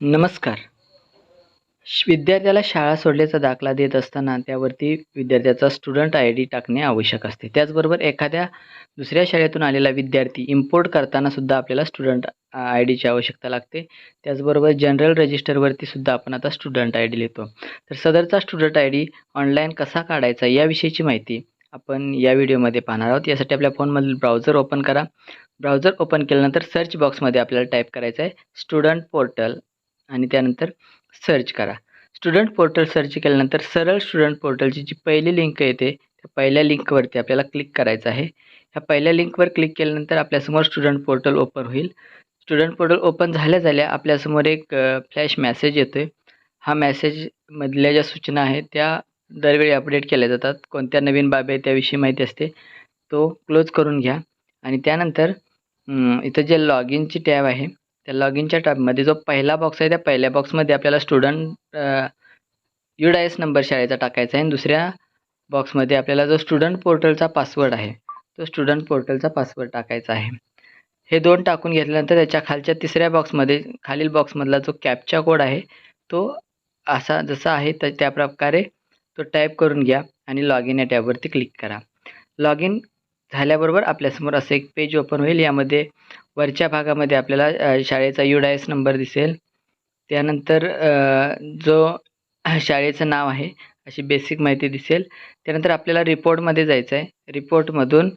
नमस्कार. विद्यार्थ्याला शाळा सोडल्याचा दाखला देत असताना त्यावरती विद्यार्थ्याचा स्टुडंट आय डी टाकणे आवश्यक असते. त्याचबरोबर एखाद्या दुसऱ्या शाळेतून आलेला विद्यार्थी इम्पोर्ट करताना सुद्धा आपल्याला स्टुडंट आय डीची आवश्यकता लागते. त्याचबरोबर जनरल रजिस्टरवरती सुद्धा आपण आता स्टुडंट आय डी लिहितो. तर सदरचा स्टुडंट आय डी ऑनलाईन कसा काढायचा याविषयीची माहिती आपण या व्हिडिओमध्ये पाहणार आहोत. यासाठी आपल्या फोनमधील ब्राउझर ओपन करा. ब्राउझर ओपन केल्यानंतर सर्च बॉक्समध्ये आपल्याला टाईप करायचं आहे स्टुडंट पोर्टल आणि त्यानंतर सर्च करा. स्टुडंट पोर्टल सर्च केल्यानंतर सरळ स्टुडंट पोर्टलची जी पहिली लिंक येते त्या पहिल्या लिंकवरती आपल्याला क्लिक करायचं आहे. ह्या पहिल्या लिंकवर क्लिक केल्यानंतर आपल्यासमोर स्टुडंट पोर्टल ओपन होईल. स्टुडंट पोर्टल ओपन झाल्या झाल्या आपल्यासमोर एक फ्लॅश मॅसेज येतो आहे हा मॅसेजमधल्या ज्या सूचना आहेत त्या दरवेळी अपडेट केल्या जातात. कोणत्या नवीन बाबी आहे त्याविषयी माहिती असते तो क्लोज करून घ्या. आणि त्यानंतर इथं जे लॉग इनची टॅब आहे त्या लॉग इनच्या टॅबमध्ये जो पहिला बॉक्स आहे त्या पहिल्या बॉक्समध्ये आपल्याला स्टुडंट यू डायस नंबर शाळेचा टाकायचा आहे. आणि दुसऱ्या बॉक्समध्ये आपल्याला जो स्टुडंट पोर्टलचा पासवर्ड आहे तो स्टुडंट पोर्टलचा पासवर्ड टाकायचा आहे. हे दोन टाकून घेतल्यानंतर त्याच्या खालच्या तिसऱ्या बॉक्समध्ये खालील बॉक्समधला जो कॅपचा कोड आहे तो असा जसा आहे तर त्या प्रकारे तो टाईप करून घ्या आणि लॉग इन या टॅबवरती क्लिक करा. लॉग इन झाल्याबरोबर आपल्यासमोर असं एक पेज ओपन होईल. यामध्ये वरच्या भागामध्ये आपल्याला शाळेचा यू डायस नंबर दिसेल. त्यानंतर जो शाळेचं नाव आहे अशी बेसिक माहिती दिसेल. त्यानंतर आपल्याला रिपोर्टमध्ये जायचं आहे रिपोर्टमधून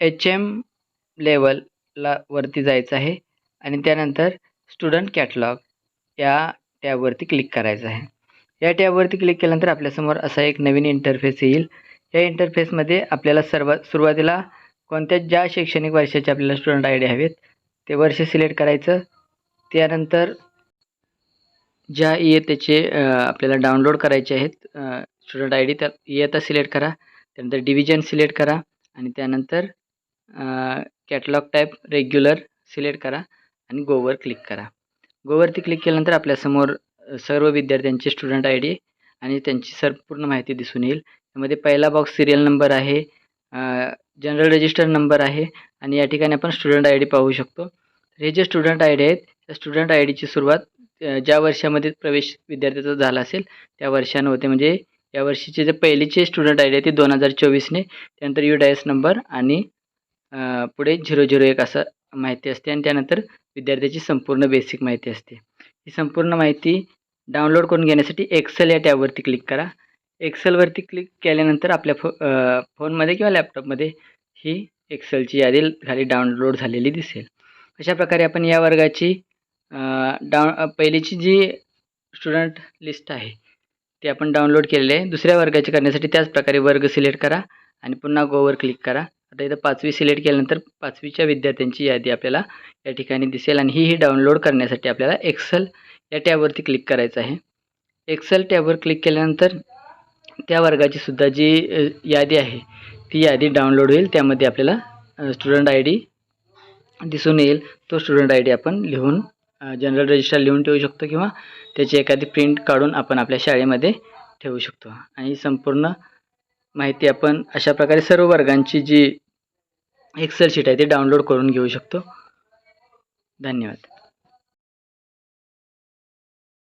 एच एम लेवलला वरती जायचं आहे. आणि त्यानंतर स्टुडंट कॅटलॉग या टॅबवरती क्लिक करायचं आहे. या टॅबवरती क्लिक केल्यानंतर आपल्यासमोर असा एक नवीन इंटरफेस येईल. या इंटरफेसमध्ये आपल्याला सर्व सुरुवातीला कोणत्या ज्या शैक्षणिक वर्षाचे आपल्याला स्टुडंट आय डी हवेत ते वर्ष सिलेक्ट करायचं. त्यानंतर ज्या इयत्तेचे आपल्याला डाउनलोड करायचे आहेत स्टुडंट आय डी त्या इयत्ता सिलेक्ट करा. त्यानंतर डिव्हिजन सिलेक्ट करा. आणि त्यानंतर कॅटलॉग टाईप रेग्युलर सिलेक्ट करा आणि गोवर क्लिक करा. गोवरती क्लिक केल्यानंतर आपल्यासमोर सर्व विद्यार्थ्यांचे स्टुडंट आय डी आणि त्यांची संपूर्ण माहिती दिसून येईल. यामध्ये पहिला बॉक्स सिरियल नंबर आहे. जनरल रजिस्टर नंबर आहे. आणि या ठिकाणी आपण स्टुडंट आय डी पाहू शकतो. हे जे स्टुडंट आय डी आहेत त्या स्टुडंट आय डीची सुरुवात ज्या वर्षामध्ये प्रवेश विद्यार्थ्याचा झाला असेल त्या वर्षानं होते. म्हणजे या वर्षीचे जे पहिलीचे स्टुडंट आय डी आहे ते दोन हजार चोवीसने. त्यानंतर यू डायस नंबर आणि पुढे झिरो झिरो एक असं माहिती असते. आणि त्यानंतर विद्यार्थ्याची संपूर्ण बेसिक माहिती असते. ही संपूर्ण माहिती डाउनलोड करून घेण्यासाठी एक्सेल या टॅबवरती क्लिक करा. एक्सेलवरती क्लिक केल्यानंतर आपल्या फो फोनमध्ये किंवा लॅपटॉपमध्ये ही एक्सेलची यादी खाली डाउनलोड झालेली दिसेल. अशा प्रकारे आपण या वर्गाची डाउन पहिलीची जी स्टुडंट लिस्ट आहे ती आपण डाउनलोड केलेली आहे. दुसऱ्या वर्गाची करण्यासाठी त्याच प्रकारे वर्ग सिलेक्ट करा आणि पुन्हा गोवर क्लिक करा. आता इथं पाचवी सिलेक्ट केल्यानंतर पाचवीच्या विद्यार्थ्यांची यादी आपल्याला या ठिकाणी दिसेल आणि ही ही डाउनलोड करण्यासाठी आपल्याला एक्सेल या टॅबवरती क्लिक करायचं आहे. एक्सेल टॅबवर क्लिक केल्यानंतर त्या वर्गाची सुद्धा जी यादी आहे ती यादी डाउनलोड होईल. त्यामध्ये आपल्याला स्टुडंट आय डी दिसून येईल. तो स्टुडंट आय डी आपण लिहून जनरल रजिस्टर लिहून ठेवू शकतो किंवा त्याची एखादी प्रिंट काढून आपण आपल्या शाळेमध्ये ठेवू शकतो. आणि संपूर्ण माहिती आपण अशा प्रकारे सर्व वर्गांची जी एक्सेल शीट आहे ती डाउनलोड करून घेऊ शकतो. धन्यवाद.